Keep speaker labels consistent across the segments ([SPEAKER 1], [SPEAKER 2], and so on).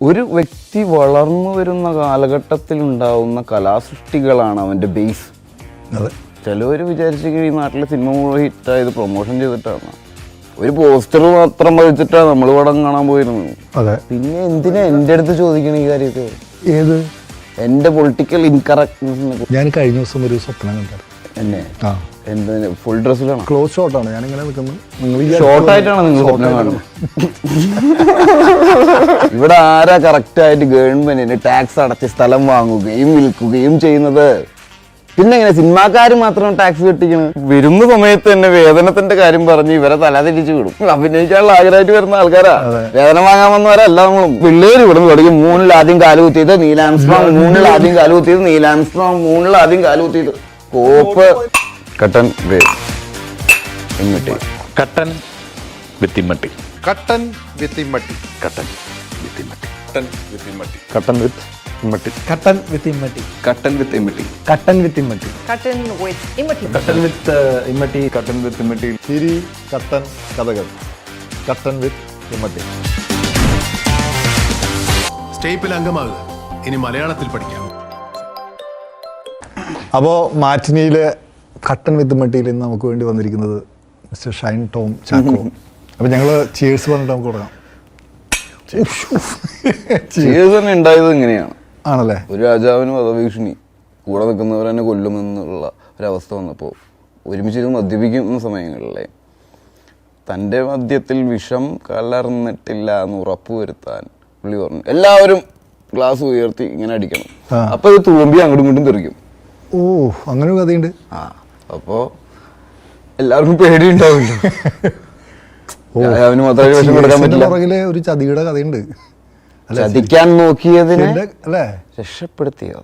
[SPEAKER 1] ഒരു വ്യക്തി വളർന്നു വരുന്ന കാലഘട്ടത്തിൽ ഉണ്ടാവുന്ന കലാസൃഷ്ടികളാണ് അവന്റെ ബേസ്
[SPEAKER 2] അതെ.
[SPEAKER 1] ചിലവർ വിചാരിച്ചെങ്കിൽ ഈ നാട്ടിലെ സിനിമ മുഴുവൻ ഹിറ്റായത് പ്രൊമോഷൻ ചെയ്തിട്ടാണ്. ഒരു പോസ്റ്റർ മാത്രം വഹിച്ചിട്ടാണ് നമ്മൾ പടം കാണാൻ പോയിരുന്നത്.
[SPEAKER 2] അതെ.
[SPEAKER 1] പിന്നെ എന്തിനാ എന്റെ അടുത്ത് ചോദിക്കണ ഈ കാര്യമൊക്കെ?
[SPEAKER 2] ഏത്?
[SPEAKER 1] എന്റെ പൊളിറ്റിക്കൽ ഇൻകറക്റ്റ്നെസ്സിനെ
[SPEAKER 2] ഞാൻ കഴിഞ്ഞ ദിവസം ഒരു സ്വപ്നം കണ്ടത്
[SPEAKER 1] എന്നെ?
[SPEAKER 2] ആ.
[SPEAKER 1] എന്ത് ഫുൾ ഡ്രസ്സിലാണോ
[SPEAKER 2] ക്ലോസ് ഷോട്ടാണ് ഞാനിങ്ങനെ നിൽക്കുന്നത് നിങ്ങൾ
[SPEAKER 1] ഷോർട്ടായിട്ടാണ് നിങ്ങൾ സ്വപ്നം കാണുന്നത്. ഇവിടെ ആരാ കറക്റ്റ് ആയിട്ട് ഗവൺമെന്റിന് ടാക്സ് അടച്ച് സ്ഥലം വാങ്ങുകയും വിൽക്കുകയും ചെയ്യുന്നത്? പിന്നെ ഇങ്ങനെ സിനിമാക്കാർ മാത്രം ടാക്സ് കെട്ടിക്കണം? വരുന്ന സമയത്ത് തന്നെ വേതനത്തിന്റെ കാര്യം പറഞ്ഞ് ഇവരെ തല തിരിച്ചു വിടും. അഭിനയിക്കാനുള്ള ആഗ്രഹമായിട്ട് വരുന്ന ആൾക്കാരാ. വേതനം വാങ്ങാൻ വന്നവരല്ല നമ്മളും. പിള്ളേര് ഇവിടെ നിന്ന് തുടങ്ങി. മൂന്നിൽ ആദ്യം കാലുകുത്തിയത് നീലാംസ്ട്രോങ് മൂന്നിൽ ആദ്യം കാലുകുത്തിയത് നീലാംസ്ട്രോങ് മൂന്നിൽ ആദ്യം കാലുകുത്തിയത് കോപ്പ്. കട്ടൻ വേട്ടി
[SPEAKER 3] കട്ടൻ വിത്തിമട്ടി
[SPEAKER 4] കട്ടൻ വിത്തിമ്മട്ടി
[SPEAKER 3] കട്ടൻ വിത്തിമട്ടി
[SPEAKER 4] കട്ടൻ വിത്തിമ്മട്ടി
[SPEAKER 1] കട്ടൻ വിത്ത് ഇമ്മട്ടി
[SPEAKER 2] കട്ടൻ വിത്ത് ഇമ്മട്ടി
[SPEAKER 1] കട്ടൻ വിത്ത് ഇമ്മട്ടി
[SPEAKER 2] കട്ടൻ വിത്ത് ഇമ്മട്ടി. കട്ടൻ വിത്ത് ഇമ്മട്ടി
[SPEAKER 1] കട്ടൻ വിത്ത് ഇമ്മട്ടി
[SPEAKER 4] ചിരി കട്ടൻ കഥകൾ കട്ടൻ വിത്ത് ഇമ്മട്ടി
[SPEAKER 5] സ്റ്റേപ്പിൽ അംഗമാകുക ഇനി മലയാളത്തിൽ പഠിക്കാം
[SPEAKER 2] അപ്പോൾ മാറ്റിനിയിലെ കട്ടൻ വിത്ത് മട്ടിയിൽ ഇന്ന് നമുക്ക് വേണ്ടി വന്നിരിക്കുന്നത് മിസ്റ്റർ ഷൈൻ ടോം ചാക്കോ. അപ്പോൾ ഞങ്ങൾ ചിയേഴ്സ് പറഞ്ഞിട്ട് നമുക്ക് തുടങ്ങാം.
[SPEAKER 1] ചിയേഴ്സ് തന്നെ ഉണ്ടായത് ഇങ്ങനെയാണ്.
[SPEAKER 2] ആണല്ലേ?
[SPEAKER 1] ഒരു രാജാവിന് വധഭീഷണി കൂടെ നിൽക്കുന്നവർ തന്നെ കൊല്ലുമെന്നുള്ള ഒരവസ്ഥ വന്നപ്പോൾ ഒരുമിച്ചിരുന്ന് മദ്യപിക്കുന്ന സമയങ്ങളിലെ തന്റെ മദ്യത്തിൽ വിഷം കലർന്നിട്ടില്ല എന്ന് ഉറപ്പുവരുത്താൻ പുള്ളി പറഞ്ഞു. എല്ലാവരും ഗ്ലാസ് ഉയർത്തി ഇങ്ങനെ അടിക്കണം. അപ്പൊ ഇത് തുളുമ്പി അങ്ങോട്ടും ഇങ്ങോട്ടും തെറിക്കും.
[SPEAKER 2] ഓ അങ്ങനെ കഥയുണ്ട്.
[SPEAKER 1] ആ. അപ്പോ എല്ലാവർക്കും പേടി ഉണ്ടാവില്ല രാജാവിന് മാത്രമേ വിഷം കൊടുക്കാൻ പറ്റില്ല.
[SPEAKER 2] പുറകിലെ ഒരു ചതിയുടെ കഥയുണ്ട്.
[SPEAKER 1] ചതിക്കാൻ നോക്കിയതിനെ
[SPEAKER 2] അല്ലേ?
[SPEAKER 1] രക്ഷപ്പെടുത്തിയോ?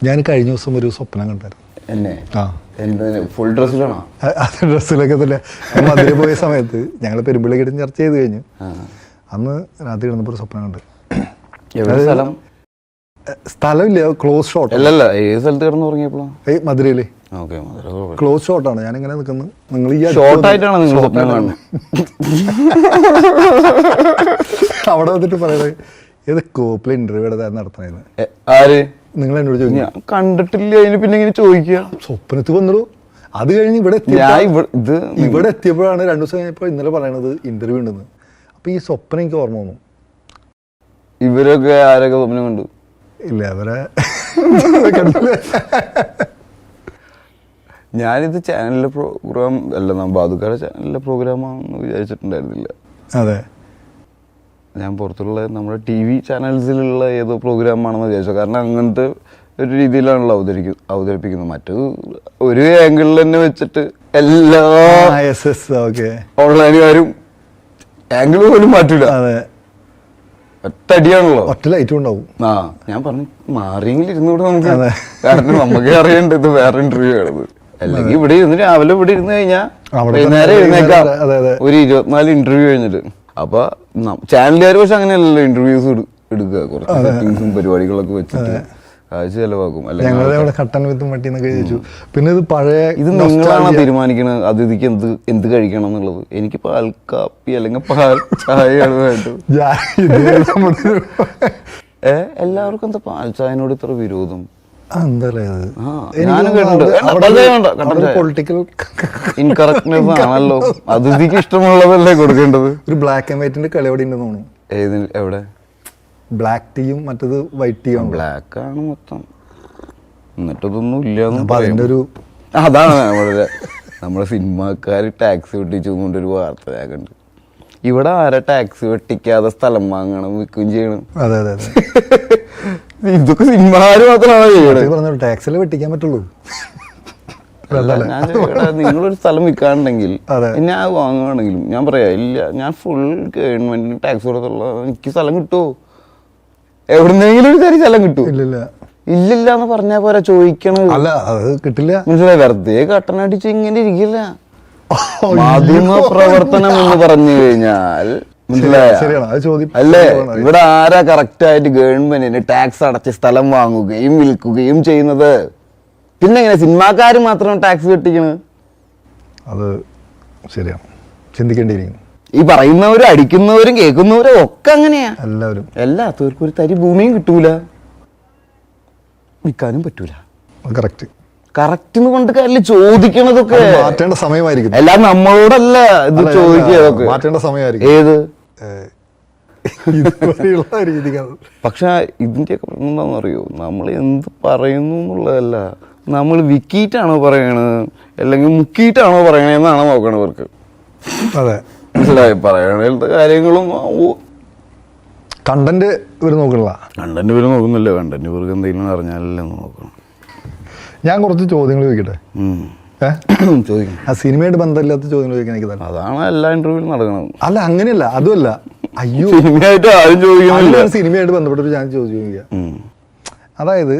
[SPEAKER 2] ഞാൻ കഴിഞ്ഞ ദിവസം ഒരു സ്വപ്നം കണ്ടായിരുന്നു.
[SPEAKER 1] എന്നെ?
[SPEAKER 2] ആ.
[SPEAKER 1] ഫുൾ ഡ്രസ്സിലാണോ
[SPEAKER 2] ആ ഡ്രസ്സിലൊക്കെ തന്നെ. മധുര പോയ സമയത്ത് ഞങ്ങൾ പെരുമ്പിളി കിട്ടും ചർച്ച ചെയ്ത് കഴിഞ്ഞു അന്ന് രാത്രി കിടന്നപ്പോൾ ഒരു സ്വപ്നം കണ്ട്.
[SPEAKER 1] സ്ഥലം?
[SPEAKER 2] സ്ഥലമില്ല ക്ലോസ് ഷോട്ട്
[SPEAKER 1] അല്ലല്ല ഏത് സ്ഥലത്ത് കിടന്നു
[SPEAKER 2] തുടങ്ങിയപ്പോഴാണ്
[SPEAKER 1] മധുരയിൽ.
[SPEAKER 2] ക്ലോസ് ഷോട്ടാണ് ഞാൻ ഇങ്ങനെ നിൽക്കുന്നു. നിങ്ങൾ ഈ ഷോട്ടായിട്ടാണ്
[SPEAKER 1] ഷോർട്ട് ആയിട്ടാണ് നിങ്ങൾ സ്വപ്നം കാണുന്നത്
[SPEAKER 2] അവിടെ വന്നിട്ട് പറയുന്നത് ഏത് കോപ്പിൽ ഇന്റർവ്യൂ നടത്തണേന്ന്
[SPEAKER 1] എ, ആര്?
[SPEAKER 2] നിങ്ങൾ എന്നോട് ചോദിക്കും
[SPEAKER 1] ഞാൻ കണ്ടിട്ടില്ല. അതിന് പിന്നെ ഇങ്ങനെ ചോദിക്കുക.
[SPEAKER 2] സ്വപ്നത്തിൽ വന്നുള്ളൂ അത് കഴിഞ്ഞ് ഇവിടെ
[SPEAKER 1] ഞാൻ ഇവിടെ ഇത്
[SPEAKER 2] ഇവിടെ എത്തിയപ്പോഴാണ് രണ്ടു ദിവസം കഴിഞ്ഞപ്പോൾ ഇന്നലെ പറയണത് ഇന്റർവ്യൂ ഉണ്ടെന്ന്. അപ്പൊ ഈ സ്വപ്നം എനിക്ക് ഓർമ്മ വന്നു.
[SPEAKER 1] ഇവരൊക്കെ ആരൊക്കെ സ്വപ്നം കണ്ടു?
[SPEAKER 2] ഇല്ല അവരെ കണ്ടില്ല.
[SPEAKER 1] ഞാനിത് ചാനലിലെ പ്രോഗ്രാം അല്ല നാം ബാദുക്കാരുടെ ചാനലിലെ പ്രോഗ്രാമാണെന്ന് വിചാരിച്ചിട്ടുണ്ടായിരുന്നില്ല.
[SPEAKER 2] അതെ.
[SPEAKER 1] ഞാൻ പുറത്തുള്ള നമ്മുടെ ടി വി ചാനൽസിലുള്ള ഏതോ പ്രോഗ്രാമാണെന്ന് വിചാരിച്ചു. കാരണം അങ്ങനത്തെ ഒരു രീതിയിലാണല്ലോ അവതരിക്കു അവതരിപ്പിക്കുന്നത്. മറ്റു ഒരു ആംഗിളിൽ തന്നെ വെച്ചിട്ട് എല്ലാ ഓൺലൈനുകാരും ആംഗിൾ പോലും മാറ്റൂല. ഒറ്റടിയാണല്ലോ
[SPEAKER 2] ഒറ്റ ലൈറ്റും ഉണ്ടാവും.
[SPEAKER 1] ആ ഞാൻ പറഞ്ഞു മാറിയെങ്കിൽ ഇരുന്നൂടെ നമുക്ക്. കാരണം നമുക്ക് അറിയണ്ട ഇത് വേറെ ഇന്റർവ്യൂ ആണത്. അല്ലെങ്കിൽ ഇവിടെ ഇരുന്ന് രാവിലെ ഇവിടെ ഇരുന്ന് കഴിഞ്ഞാൽ വൈകുന്നേരം എഴുന്നേക്കാം. ഒരു ഇരുപത്തിനാല് ഇന്റർവ്യൂ കഴിഞ്ഞിട്ട്. അപ്പൊ ചാനലുകാർ പക്ഷെ അങ്ങനെയല്ലല്ലോ ഇന്റർവ്യൂസ് എടുക്കുക. കുറച്ച് സെറ്റിങ്സും പരിപാടികളൊക്കെ വെച്ചിട്ട് ചെലവാക്കും.
[SPEAKER 2] ഞങ്ങളുടെ കട്ടൻ വിത്തും മട്ടി എന്നൊക്കെ ചോദിച്ചു പിന്നെ ഇത് പഴയ
[SPEAKER 1] ഇത് നിങ്ങളാണ് തീരുമാനിക്കുന്നത് അതിഥിക്ക് എന്ത് എന്ത് കഴിക്കണം എന്നുള്ളത്? എനിക്ക് പാൽ കാപ്പി അല്ലെങ്കിൽ പാൽ ചായയാണ് വേണ്ടത്. എല്ലാവർക്കും എന്താ പാൽ ചായനോട് ഇത്ര വിരോധം? ഇൻകറക്റ്റ്നെസ് ആണല്ലോ. അതിഥിക്ക് ഇഷ്ടമുള്ളതല്ലേ കൊടുക്കേണ്ടത്?
[SPEAKER 2] ഒരു ബ്ലാക്ക് ആൻഡ് വൈറ്റിന്റെ കളി എവിടെ ഉണ്ടെന്ന് തോന്നുന്നു.
[SPEAKER 1] ഏത് എവിടെ?
[SPEAKER 2] ബ്ലാക്ക് ടീയും മറ്റത് വൈറ്റ് ടീയും
[SPEAKER 1] ബ്ലാക്ക് ആണ് മൊത്തം. എന്നിട്ടതൊന്നും
[SPEAKER 2] ഇല്ല അതിന്റെ ഒരു
[SPEAKER 1] അതാണ് നമ്മുടെ നമ്മുടെ സിനിമാക്കാർ ടാക്സ് വെട്ടിച്ചു ഒരു വാർത്ത ഞാൻ കണ്ടു. ഇവിടെ ആരാ ടാക്സ് വെട്ടിക്കാതെ സ്ഥലം വാങ്ങണം വിൽക്കുകയും ചെയ്യണം?
[SPEAKER 2] അതെ അതെ.
[SPEAKER 1] ഇതൊക്കെ സിനിമാര് മാത്രമാണ്
[SPEAKER 2] ടാക്സിൽ വെട്ടിക്കാൻ പറ്റുള്ളൂ.
[SPEAKER 1] നിങ്ങളൊരു സ്ഥലം വിൽക്കാണ്ടെങ്കിൽ
[SPEAKER 2] അതെ.
[SPEAKER 1] ഞാൻ വാങ്ങുകയാണെങ്കിലും ഞാൻ പറയാ ഇല്ല ഞാൻ ഫുൾ ഗവൺമെന്റിന് ടാക്സ് കൊടുത്തുള്ള എനിക്ക് സ്ഥലം കിട്ടുമോ എവിടുന്നെങ്കിലും ഒരു ചെറിയ സ്ഥലം കിട്ടും
[SPEAKER 2] ഇല്ലില്ല.
[SPEAKER 1] ഇല്ലില്ല എന്ന് പറഞ്ഞാ പോരാ ചോദിക്കണത്.
[SPEAKER 2] അല്ല അത് കിട്ടില്ല.
[SPEAKER 1] മനസ്സിലായി? വെറുതെ കട്ടനടിച്ച് ഇങ്ങനെ ഇരിക്കില്ല. മാധ്യമ പ്രവർത്തനം എന്ന് പറഞ്ഞു കഴിഞ്ഞാൽ അല്ലേ? ഇവിടെ ആരാ കറക്റ്റ് ആയിട്ട് ഗവൺമെന്റിന് ടാക്സ് അടച്ച് സ്ഥലം വാങ്ങുകയും വിൽക്കുകയും ചെയ്യുന്നത്? പിന്നെ എങ്ങനെ? സിനിമാക്കാർ മാത്രം ടാക്സ് കെട്ടിക്കണത്
[SPEAKER 2] അത് ശരിയാണ്. ചിന്തിക്കേണ്ടിയിരിക്കുന്നു.
[SPEAKER 1] ഈ പറയുന്നവരും അടിക്കുന്നവരും കേൾക്കുന്നവരും ഒക്കെ അങ്ങനെയാ.
[SPEAKER 2] എല്ലാവരും.
[SPEAKER 1] എല്ലാത്തവർക്കും ഒരു തരി ഭൂമിയും കിട്ടൂല. വിൽക്കാനും പറ്റൂല.
[SPEAKER 2] കറക്റ്റ്
[SPEAKER 1] കറക്റ്റ് എന്ന് കൊണ്ട് കാര്യമില്ല. ചോദിക്കണതൊക്കെ
[SPEAKER 2] മാറ്റേണ്ട സമയമായിരിക്കും.
[SPEAKER 1] എല്ലാം നമ്മളോടല്ല ഇത് ചോദിക്കുക
[SPEAKER 2] മാറ്റേണ്ട സമയമായിരിക്കും.
[SPEAKER 1] ഏത്?
[SPEAKER 2] ഇതുപോലെയുള്ള രീതികൾ.
[SPEAKER 1] പക്ഷെ ഇതിന്റെയൊക്കെ പ്രശ്നം എന്താണെന്ന് അറിയോ നമ്മൾ എന്ത് പറയുന്നു എന്നുള്ളതല്ല. നമ്മൾ വിക്കിയിട്ടാണോ പറയണത് അല്ലെങ്കിൽ മുക്കിയിട്ടാണോ പറയണതെന്നാണ് നോക്കണത് ഇവർക്ക്.
[SPEAKER 2] അതെ.
[SPEAKER 1] മനസ്സിലായി? പറയണ കാര്യങ്ങളും
[SPEAKER 2] കണ്ടന്റ് ഇവർ നോക്കണില്ല.
[SPEAKER 1] കണ്ടന്റ് ഇവർ നോക്കുന്നില്ല. കണ്ടന്റ് ഇവർക്ക് എന്തെങ്കിലും അറിഞ്ഞാലല്ലേ നോക്കണം.
[SPEAKER 2] ഞാൻ കുറച്ച് ചോദ്യങ്ങൾ ചോദിക്കട്ടെ?
[SPEAKER 1] ചോദിക്കണം
[SPEAKER 2] ആ സിനിമയായിട്ട് ബന്ധമില്ലാത്ത ചോദ്യങ്ങൾ ചോദിക്കാൻ എനിക്ക് താല്പര്യം.
[SPEAKER 1] അതാണ് എല്ലാ ഇന്റർവ്യൂവിലും നടക്കുന്നത്.
[SPEAKER 2] അല്ല അങ്ങനെയല്ല അതുമല്ല. അയ്യോ.
[SPEAKER 1] സിനിമയായിട്ട് ആരും ചോദിക്കുന്നില്ല.
[SPEAKER 2] സിനിമയായിട്ട് ബന്ധപ്പെട്ട് ഞാൻ ചോദ്യം ചോദിക്കാം. അതായത്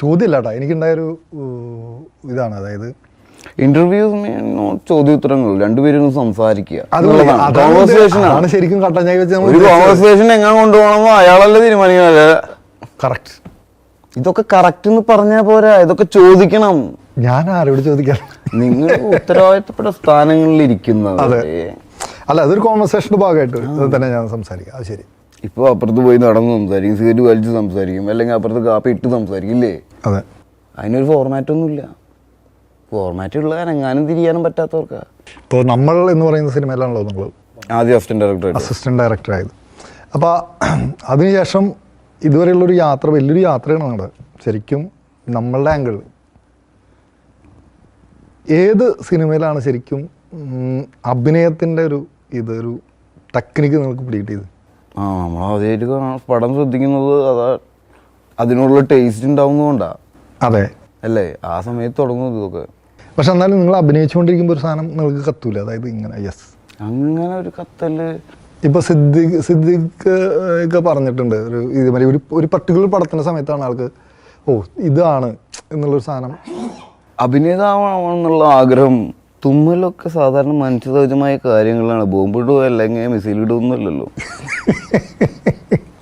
[SPEAKER 2] ചോദ്യമല്ല കേട്ടോ എനിക്കുണ്ടായൊരു ഇതാണ് അതായത്.
[SPEAKER 1] ഇന്റർവ്യൂ ചോദ്യോത്തരങ്ങൾ രണ്ടുപേരും സംസാരിക്കുക.
[SPEAKER 2] അതാണ് ശരിക്കും കട്ടഞ്ഞായി വെച്ച്
[SPEAKER 1] ഒരു കോൺവെർസേഷൻ എങ്ങനെ കൊണ്ടുപോകണമെന്നോ അയാളല്ലേ തീരുമാനിക്കുന്നത്.
[SPEAKER 2] കറക്റ്റ്
[SPEAKER 1] ഇതൊക്കെ കറക്റ്റ് എന്ന് പറഞ്ഞാൽ പോരാ. ഇതൊക്കെ ചോദിക്കണം.
[SPEAKER 2] ഞാൻ ആരോട് ചോദിക്കാൻ
[SPEAKER 1] നിങ്ങൾ ഉത്തരവാദിത്തപ്പെട്ട സ്ഥാനങ്ങളിൽ ഇരിക്കുന്നത്
[SPEAKER 2] അതെ. അല്ല? അതൊരു കോൺവെർസേഷന്റെ ഭാഗമായിട്ട് തന്നെ ഞാൻ സംസാരിക്കാം. അത് ശരി.
[SPEAKER 1] ഇപ്പൊ അപ്പുറത്ത് പോയി നടന്ന് സംസാരിക്കും സിഗരറ്റ് വലിച്ച് സംസാരിക്കും അല്ലെങ്കിൽ അപ്പുറത്ത് കാപ്പി ഇട്ട് സംസാരിക്കും ഇല്ലേ?
[SPEAKER 2] അതെ.
[SPEAKER 1] അതിനൊരു ഫോർമാറ്റ് ഒന്നുമില്ല. ഫോർമാറ്റ് ഉള്ള എങ്ങാനും തിരിയാനും പറ്റാത്തവർക്കാ.
[SPEAKER 2] ഇപ്പോൾ നമ്മൾ എന്ന് പറയുന്ന സിനിമയിലാണല്ലോ നമ്മൾ
[SPEAKER 1] ആദ്യം അസിസ്റ്റന്റ് ഡയറക്ടർ
[SPEAKER 2] അസിസ്റ്റന്റ് ഡയറക്ടർ ആയത്. അപ്പോൾ അതിനുശേഷം ഇതുവരെയുള്ളൊരു യാത്ര വലിയൊരു യാത്രയാണ് നമ്മുടെ ശരിക്കും നമ്മളുടെ ആംഗിൾ ഏത് സിനിമയിലാണ് ശരിക്കും അഭിനയത്തിന്റെ ഒരു ഇതൊരു ടെക്നിക്ക് നിങ്ങൾക്ക് പിടികിട്ടിയത്?
[SPEAKER 1] ആ നമ്മൾ ആദ്യമായിട്ട് പടം ശ്രദ്ധിക്കുന്നത് അതാ അതിനുള്ള ടേസ്റ്റ് ഉണ്ടാവുന്നതുകൊണ്ടാണ്
[SPEAKER 2] അതെ.
[SPEAKER 1] അല്ലേ? ആ സമയത്ത് തുടങ്ങുന്നത് ഇതൊക്കെ.
[SPEAKER 2] പക്ഷെ എന്നാലും നിങ്ങൾ അഭിനയിച്ചുകൊണ്ടിരിക്കുമ്പോൾ ഒരു സാധനം നിങ്ങൾക്ക് കത്തൂല? അതായത് ഇങ്ങനെ യെസ്
[SPEAKER 1] അങ്ങനെ ഒരു കത്തൽ.
[SPEAKER 2] ഇപ്പൊ സിദ്ദിഖ് സിദ്ദിഖ് ഒക്കെ പറഞ്ഞിട്ടുണ്ട്. ഒരു ഇതുമാതിരി ഒരു ഒരു പർട്ടിക്കുലർ പടത്തിന്റെ സമയത്താണ് ആൾക്ക് ഓ ഇതാണ് എന്നുള്ളൊരു സാധനം.
[SPEAKER 1] അഭിനേതാവണമെന്നുള്ള ആഗ്രഹം തുമ്മലൊക്കെ സാധാരണ മനുഷ്യസഹജമായ കാര്യങ്ങളാണ്. ബോംബിടുക അല്ലെങ്കിൽ മിസൈൽ ഇടുകയൊന്നുമല്ലല്ലോ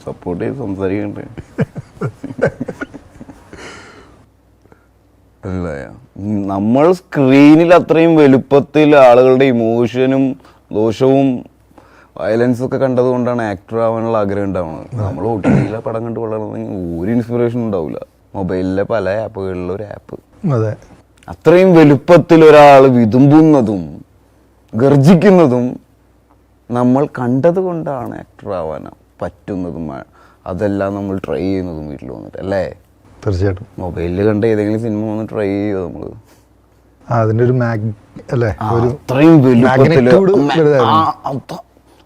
[SPEAKER 1] സപ്പോർട്ട് ചെയ്ത് സംസാരിക്കണ്ടേ? നമ്മൾ സ്ക്രീനിൽ അത്രയും വലുപ്പത്തിൽ ആളുകളുടെ ഇമോഷനും ദോഷവും വയലൻസ് ഒക്കെ കണ്ടത് കൊണ്ടാണ് ആക്ടർ ആവാനുള്ള ആഗ്രഹം ഉണ്ടാവുന്നത്. നമ്മൾ ഒ ടി ടിയിലെ പടം കണ്ട് വളർന്നെങ്കിൽ ഒരു ഇൻസ്പിറേഷൻ ഉണ്ടാവില്ല മൊബൈലിലെ പല ആപ്പുകളിലുള്ള ഒരു ആപ്പ്
[SPEAKER 2] അതെ.
[SPEAKER 1] അത്രയും വലുപ്പത്തിൽ ഒരാൾ വിതുമ്പുന്നതും ഗർജിക്കുന്നതും നമ്മൾ കണ്ടത് കൊണ്ടാണ് ആക്ടർ ആവാൻ പറ്റുന്നതും അതെല്ലാം നമ്മൾ ട്രൈ ചെയ്യുന്നതും വീട്ടിൽ വന്നിട്ട് അല്ലേ?
[SPEAKER 2] തീർച്ചയായിട്ടും.
[SPEAKER 1] മൊബൈലിൽ കണ്ട ഏതെങ്കിലും സിനിമ വന്ന് ട്രൈ ചെയ്യുക നമ്മൾ
[SPEAKER 2] അതിന്റെ ഒരു മാഗ് അല്ലേ? ഒരു
[SPEAKER 1] അത്രയും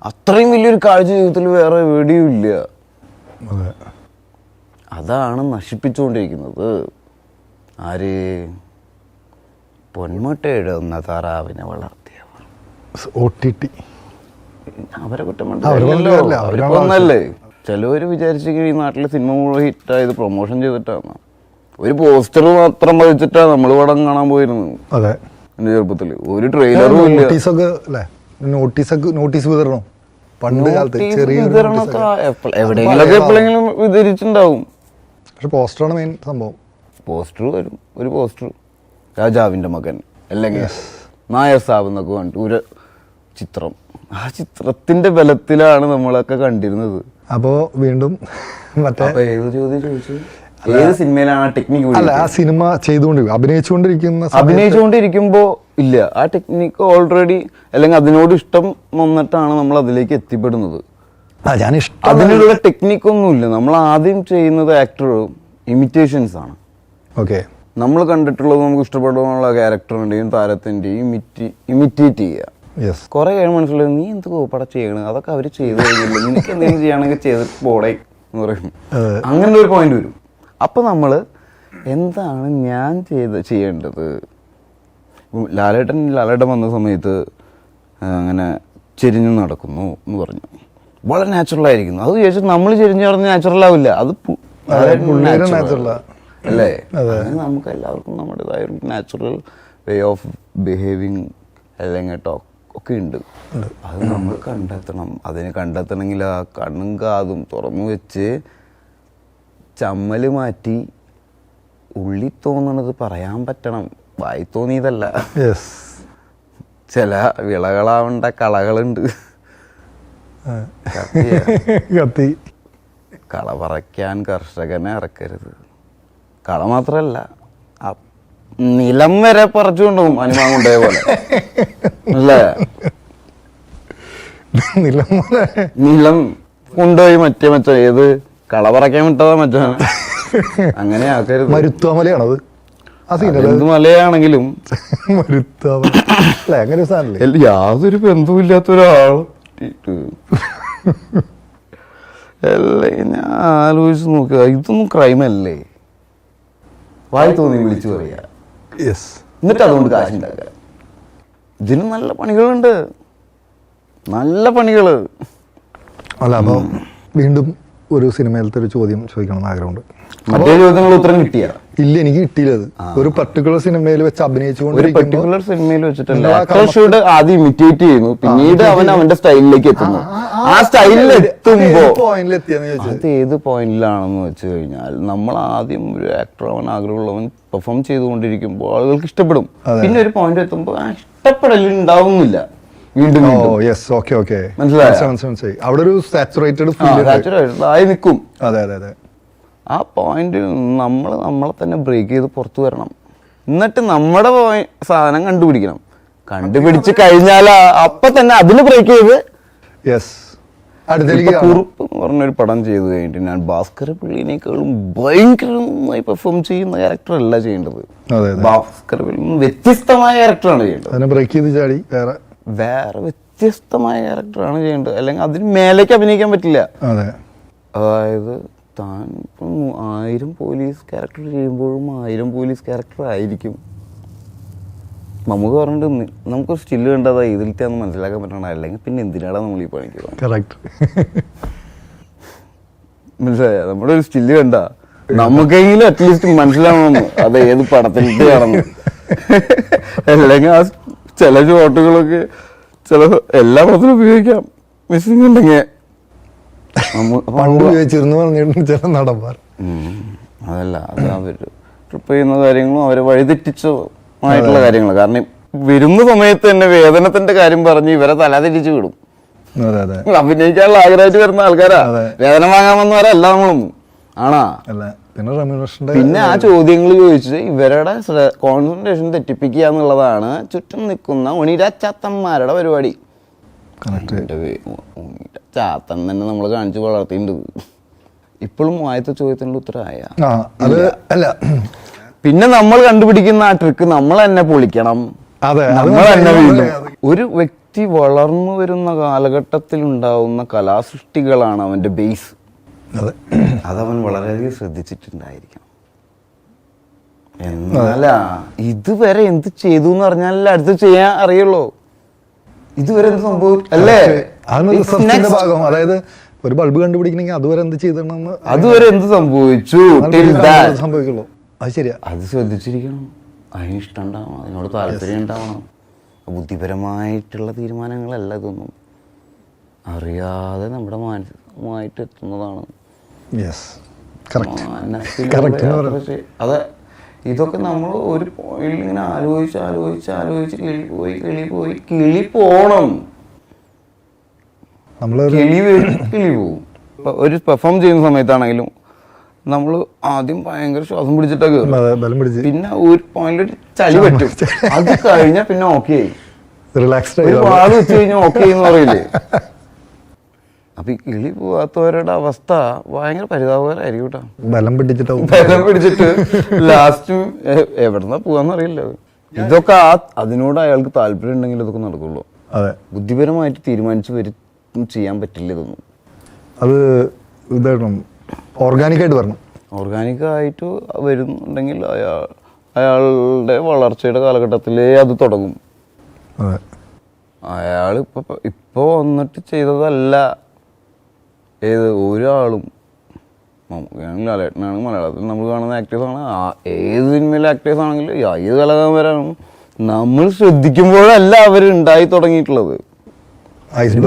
[SPEAKER 1] അത്രയും വലിയൊരു കാഴ്ച ജീവിതത്തിൽ വേറെ എവിടെയും ഇല്ല.
[SPEAKER 2] അതെ.
[SPEAKER 1] അതാണ് നശിപ്പിച്ചുകൊണ്ടിരിക്കുന്നത്. ആര്? പൊന്മുട്ടയിടുന്ന താറാവിനെ വളർത്തിയവർ.
[SPEAKER 2] O T T.
[SPEAKER 1] അവരെ കുറ്റം ചിലവര് ഈ നാട്ടിലെ സിനിമ മുഴുവൻ ഹിറ്റായത് പ്രൊമോഷൻ ചെയ്തിട്ടാണ്. ഒരു പോസ്റ്റർ മാത്രം പതിച്ചിട്ടാ നമ്മൾ പടം കാണാൻ പോയിരുന്നു
[SPEAKER 2] അതെ.
[SPEAKER 1] എന്റെ ചെറുപ്പത്തിൽ. ഒരു ട്രെയിലറും ഇല്ല.
[SPEAKER 2] നോട്ടീസൊക്കെ നോട്ടീസ് വിതരണം? പണ്ട് കാലത്ത് ചെറിയ
[SPEAKER 1] വിതരണമൊക്കെ എപ്പ- എവിടെയെങ്കിലൊക്കെ എപ്പോഴെങ്കിലും വിതരിച്ചിട്ടുണ്ടാവും
[SPEAKER 2] പക്ഷെ പോസ്റ്ററാണ് മെയിൻ സംഭവം.
[SPEAKER 1] പോസ്റ്റർ വരും. ഒരു പോസ്റ്റർ. രാജാവിന്റെ മകൻ അല്ലെങ്കിൽ നായർ സാബ് എന്നൊക്കെ പറഞ്ഞിട്ട് ഒരു ചിത്രം. ആ ചിത്രത്തിന്റെ ബലത്തിലാണ് നമ്മളൊക്കെ കണ്ടിരുന്നത്.
[SPEAKER 2] അപ്പോ വീണ്ടും മറ്റേ
[SPEAKER 1] ഏത് ചോദ്യം ചോദിച്ചു? ഏത് സിനിമയിലാണ് ആ ടെക്നിക്ക്
[SPEAKER 2] അല്ല ആ സിനിമ ചെയ്തുകൊണ്ട് അഭിനയിച്ചുകൊണ്ടിരിക്കുന്ന
[SPEAKER 1] അഭിനയിച്ചുകൊണ്ടിരിക്കുമ്പോ ഇല്ല. ആ ടെക്നിക്ക് ഓൾറെഡി അല്ലെങ്കിൽ അതിനോട് ഇഷ്ടം വന്നിട്ടാണ് നമ്മൾ അതിലേക്ക് എത്തിപ്പെടുന്നത്.
[SPEAKER 2] ഞാൻ ഇഷ്ടം
[SPEAKER 1] അതിനുള്ള ടെക്നിക്കൊന്നുമില്ല നമ്മൾ ആദ്യം ചെയ്യുന്നത് ആക്ടർ ഇമിറ്റേഷൻസ് ആണ്
[SPEAKER 2] ഓക്കെ
[SPEAKER 1] നമ്മൾ കണ്ടിട്ടുള്ളത് നമുക്ക് ഇഷ്ടപ്പെടുന്ന ക്യാരക്ടറിന്റെയും താരത്തിന്റെയും ഇമിറ്റി ഇമിറ്റേറ്റ് ചെയ്യുക
[SPEAKER 2] യെസ്
[SPEAKER 1] കുറെ കഴിയുമ്പോൾ മനസ്സിലായി നീ എന്ത് പടം ചെയ്യണം? അതൊക്കെ അവർ ചെയ്തു കഴിഞ്ഞില്ല? നിനക്ക് എന്തെങ്കിലും ചെയ്യണമെങ്കിൽ ചെയ്ത് പോടേ എന്ന് പറയും. അങ്ങനെ ഒരു പോയിന്റ് വരും. അപ്പൊ നമ്മൾ എന്താണ് ഞാൻ ചെയ്ത് ചെയ്യേണ്ടത്? ലാലേട്ടൻ ലാലേട്ടൻ വന്ന സമയത്ത് അങ്ങനെ ചെരിഞ്ഞു നടക്കുന്നു എന്ന് പറഞ്ഞു. വളരെ നാച്ചുറൽ ആയിരിക്കുന്നു. അത് ചോദിച്ചാൽ നമ്മൾ ചെരിഞ്ഞു നടന്ന് നാച്ചുറൽ ആവില്ല. അത് അല്ലേ? നമുക്ക് എല്ലാവർക്കും നമ്മുടേതായ ഒരു നാച്ചുറൽ വേ ഓഫ് ബിഹേവിങ് അല്ലെങ്കിൽ ടോക്ക് ഒക്കെ ഉണ്ട്. അത് നമ്മൾ കണ്ടെത്തണം. അതിനെ കണ്ടെത്തണമെങ്കിൽ ആ കണ്ണും കാതും തുറന്നു വെച്ച് ചമ്മൽ മാറ്റി ഉള്ളി തോന്നണത് പറയാൻ പറ്റണം. വായി തോന്നിയതല്ല. ചില വിളകളാവേണ്ട കളകളുണ്ട്.
[SPEAKER 2] കത്തി.
[SPEAKER 1] കള പറയ്ക്കാൻ കർഷകനെ ഇറക്കരുത് കള മാത്രല്ല. നിലം വരെ പറിച്ചു കൊണ്ടുപോകും അനുമാൻ കൊണ്ടുപോയ പോലെ. അല്ലേ?
[SPEAKER 2] നിലം
[SPEAKER 1] നിലം കൊണ്ടുപോയി മറ്റേ മറ്റേ ഏത് കള പറക്കാൻ വിട്ടതാ മറ്റേ? അങ്ങനെ ആക്കരുത്.
[SPEAKER 2] മരുത്വാമലയാണത്.
[SPEAKER 1] മലയാണെങ്കിലും. എല്ല- യാതൊരു ബന്ധവുമില്ലാത്ത ഒരാൾ. അല്ലേ ഞാൻ ആലോചിച്ച് നോക്കുക ഇതൊന്നും ക്രൈം അല്ലേ? വായി തോന്നി വിളിച്ചു പറയാ.
[SPEAKER 2] യെസ്
[SPEAKER 1] എന്നിട്ട് അതുകൊണ്ട് കാശുണ്ടാക്കുക. ഇതിന് നല്ല പണികളുണ്ട്. നല്ല പണികൾ.
[SPEAKER 2] അല്ല അപ്പം വീണ്ടും ഒരു സിനിമയിലത്തെ ഒരു ചോദ്യം ചോദിക്കണം എന്ന് ആഗ്രഹമുണ്ട്.
[SPEAKER 1] മറ്റേ ചോദ്യങ്ങൾ ഉത്തരം കിട്ടിയ
[SPEAKER 2] ഇല്ല എനിക്ക് കിട്ടിയില്ല അത്. ഒരു പർട്ടിക്കുലർ സിനിമയിൽ വെച്ച്
[SPEAKER 1] ഒരു
[SPEAKER 2] അഭിനയിച്ചുകൊണ്ടിരിക്കുമ്പോൾ
[SPEAKER 1] പെർട്ടിക്കുലർ സിനിമയിൽ ഷൂട്ട് ആദ്യം ഇമിറ്റേറ്റ് ചെയ്യുന്നു. പിന്നീട് അവൻ അവന്റെ സ്റ്റൈലിലേക്ക് എത്തുന്നു. ആ സ്റ്റൈലിൽ എത്തുമ്പോ അത് ഏത് പോയിന്റിലാണെന്ന് വെച്ച് കഴിഞ്ഞാൽ നമ്മൾ ആദ്യം ഒരു ആക്ടർ അവൻ ആഗ്രഹമുള്ളവൻ പെർഫോം ചെയ്തുകൊണ്ടിരിക്കുമ്പോൾ ആളുകൾക്ക് ഇഷ്ടപ്പെടും. പിന്നെ ഒരു പോയിന്റ് എത്തുമ്പോൾ ഇഷ്ടപ്പെടലുണ്ടാവുന്നില്ല. വീണ്ടും
[SPEAKER 2] യെസ് ഓക്കെ ഓക്കെ
[SPEAKER 1] മനസ്സിലായോ?
[SPEAKER 2] അവിടെ ഒരു സാച്ചുറേറ്റഡ്
[SPEAKER 1] ആയി നിൽക്കും
[SPEAKER 2] അതെ അതെ അതെ.
[SPEAKER 1] ആ പോയിന്റ് നമ്മൾ നമ്മളെ തന്നെ ബ്രേക്ക് ചെയ്ത് പുറത്തു വരണം. എന്നിട്ട് നമ്മുടെ സാധനം കണ്ടുപിടിക്കണം. കണ്ടുപിടിച്ച് കഴിഞ്ഞാൽ അപ്പൊ തന്നെ അതിന് ബ്രേക്ക് ചെയ്ത്
[SPEAKER 2] യെസ്.
[SPEAKER 1] കുറുപ്പ് എന്ന് പറഞ്ഞൊരു പടം ചെയ്ത് കഴിഞ്ഞിട്ട് ഞാൻ ഭാസ്കര പിള്ളിനേക്കാളും ഭയങ്കരമായി പെർഫോം ചെയ്യുന്ന ക്യാരക്ടർ അല്ല ചെയ്യേണ്ടത്. ഭാസ്കര പിള്ളി വ്യത്യസ്തമായ ക്യാരക്ടറാണ് ചെയ്യേണ്ടത്.
[SPEAKER 2] ബ്രേക്ക് ചെയ്ത് ചാടി വേറെ
[SPEAKER 1] വേറെ വ്യത്യസ്തമായ ക്യാരക്ടറാണ് ചെയ്യേണ്ടത്. അല്ലെങ്കിൽ അതിന് മേലേക്ക് അഭിനയിക്കാൻ പറ്റില്ല.
[SPEAKER 2] അതെ.
[SPEAKER 1] അതായത് താൻ ഇപ്പം ആയിരം പോലീസ് ക്യാരക്ടർ ചെയ്യുമ്പോഴും ആയിരം പോലീസ് ക്യാരക്ടർ ആയിരിക്കും. നമുക്ക് പറഞ്ഞിട്ട് നമുക്ക് സ്റ്റില്ല് ഇതിലത്തെ ഇതിലത്തെയാന്ന് മനസ്സിലാക്കാൻ പറ്റണം അല്ലെങ്കിൽ പിന്നെ എന്തിനാണ് നമ്മൾ ഈ പണിക്ക്
[SPEAKER 2] കറക്റ്റ്
[SPEAKER 1] മനസ്സിലായ? നമ്മുടെ ഒരു സ്റ്റില്ല് കണ്ട. നമുക്കെങ്കിലും അറ്റ്ലീസ്റ്റ് മനസ്സിലാവണമെന്ന്. അത് ഏത് പടത്തിലിട്ട് കാണുന്നു അല്ലെങ്കിൽ ആ ചില ഷോട്ടുകളൊക്കെ ചില എല്ലാ പത്രവും ഉപയോഗിക്കാം. മിസ്സിങ് ഉണ്ടെങ്കിൽ
[SPEAKER 2] പണ്ട് ഉപയോഗിച്ചിരുന്നു ചില നടന്മാർ.
[SPEAKER 1] അതല്ല അത് അവർ ട്രിപ്പ് ചെയ്യുന്ന കാര്യങ്ങളും അവരെ വഴിതെറ്റിച്ചമായിട്ടുള്ള കാര്യങ്ങൾ കാരണം വരുന്ന സമയത്ത് തന്നെ വേതനത്തിന്റെ കാര്യം പറഞ്ഞ് ഇവരെ തല തിരിച്ചു വിടും അഭിനയിക്കാനുള്ള ആഗ്രഹമായിട്ട് വരുന്ന ആൾക്കാരാ.
[SPEAKER 2] വേദന
[SPEAKER 1] വേതനം വാങ്ങാൻ വന്നവരല്ല നമ്മളും. ആണാ?
[SPEAKER 2] പിന്നെ റെമ്യൂണേഷന്റെ
[SPEAKER 1] പിന്നെ ആ ചോദ്യങ്ങൾ ചോദിച്ച് ഇവരുടെ കോൺസെൻട്രേഷൻ തെറ്റിപ്പിക്കുക എന്നുള്ളതാണ് ചുറ്റും നിൽക്കുന്ന ഉണിരാച്ചാത്തന്മാരുടെ പരിപാടി. ചാത്തൻ തന്നെ നമ്മൾ കാണിച്ച് വളർത്തിയിട്ടുണ്ട്. ഇപ്പോഴും ആദ്യത്തെ ചോദ്യത്തിന്റെ ഉത്തരമായ
[SPEAKER 2] അത് അല്ല.
[SPEAKER 1] പിന്നെ നമ്മൾ കണ്ടുപിടിക്കുന്ന ആ ട്രിക്ക് നമ്മൾ തന്നെ പൊളിക്കണം. നമ്മൾ തന്നെ ഒരു വ്യക്തി വളർന്നു വരുന്ന കാലഘട്ടത്തിൽ ഉണ്ടാവുന്ന കലാസൃഷ്ടികളാണ് അവന്റെ ബേസ്
[SPEAKER 2] അതെ
[SPEAKER 1] അതവൻ വളരെയധികം ശ്രദ്ധിച്ചിട്ടുണ്ടായിരിക്കണം. എന്നല്ല ഇതുവരെ എന്ത് ചെയ്തു എന്ന് പറഞ്ഞാലല്ലേ അടുത്ത് ചെയ്യാൻ അറിയുള്ളൂ. ഇതുവരെ എന്ത് സംഭവിച്ചു അല്ലേ?
[SPEAKER 2] റിസർച്ചിന്റെ ഭാഗം. അതായത് ഒരു ബൾബ് കണ്ടുപിടിക്കണമെങ്കിൽ അതുവരെ എന്ത് ചെയ്തിടണമെന്ന്
[SPEAKER 1] അതുവരെ എന്ത് സംഭവിച്ചു.
[SPEAKER 2] സംഭവിക്കുള്ളൂ. അത് ശരിയാ.
[SPEAKER 1] അത് ശ്രദ്ധിച്ചിരിക്കണം. അതിന് ഇഷ്ടം ഉണ്ടാവണം അതിനോട് താല്പര്യം ഉണ്ടാവണം. ബുദ്ധിപരമായിട്ടുള്ള തീരുമാനങ്ങളല്ല ഇതൊന്നും. അറിയാതെ നമ്മുടെ മാനസികമായിട്ട് എത്തുന്നതാണ്. അതെ ഇതൊക്കെ നമ്മൾ ഒരു പോയിന്റിൽ ഇങ്ങനെ ആലോചിച്ച് ആലോചിച്ച് ആലോചിച്ച് കിളി പോയി കിളി പോയി കിളി പോണം.
[SPEAKER 2] നമ്മൾ
[SPEAKER 1] കിളി വരും കിളി പോവും. ഒരു പെർഫോം ചെയ്യുന്ന സമയത്താണെങ്കിലും നമ്മൾ ആദ്യം ഭയങ്കര ശ്വാസം പിടിച്ചിട്ടൊക്കെ പിന്നെ ഒരു പോയിന്റ് ചളി പറ്റും. അത് കഴിഞ്ഞാൽ പിന്നെ ഓക്കെ ആയി.
[SPEAKER 2] റിലാക്സ്ഡ്
[SPEAKER 1] ഒരു
[SPEAKER 2] ആയി.
[SPEAKER 1] പാട് വെച്ച് കഴിഞ്ഞാൽ ഓക്കെ എന്ന് പറയില്ലേ? അപ്പൊ ഈ കിളി പോവാത്തവരുടെ അവസ്ഥ ഭയങ്കര പരിതാപകരമായിരിക്കും കേട്ടോ
[SPEAKER 2] ബലം പിടിച്ചിട്ട്
[SPEAKER 1] ബലം പിടിച്ചിട്ട് ലാസ്റ്റ് എവിടെന്നാ പോവാന്ന് അറിയില്ല ഇതൊക്കെ ആ അതിനോട് അയാൾക്ക് താല്പര്യം ഉണ്ടെങ്കിൽ ഇതൊക്കെ നടക്കുള്ളൂ.
[SPEAKER 2] അതെ.
[SPEAKER 1] ബുദ്ധിപരമായിട്ട് തീരുമാനിച്ചു വരും ചെയ്യാൻ പറ്റില്ല ഇതൊന്നും.
[SPEAKER 2] അത് ഇതായിട്ടും ഓർഗാനിക്കായിട്ട് വരണം.
[SPEAKER 1] ഓർഗാനിക് ആയിട്ട് വരുന്നുണ്ടെങ്കിൽ അയാൾ അയാളുടെ വളർച്ചയുടെ കാലഘട്ടത്തിലേ അത് തുടങ്ങും.
[SPEAKER 2] അതെ.
[SPEAKER 1] അയാൾ ഇപ്പൊ ഇപ്പൊ വന്നിട്ട് ചെയ്തതല്ല. ഏത് ഒരാളും ലാലേട്ടനാണ് മലയാളത്തിൽ നമ്മൾ കാണുന്ന ആക്ടേഴ്സ് ആണ്. ആ ഏത് സിനിമയിലെ ആക്ടേഴ്സ് ആണെങ്കിലും ഏത് കലാകാരാണ് നമ്മൾ ശ്രദ്ധിക്കുമ്പോഴല്ല അവർ ഉണ്ടായി തുടങ്ങിയിട്ടുള്ളത്.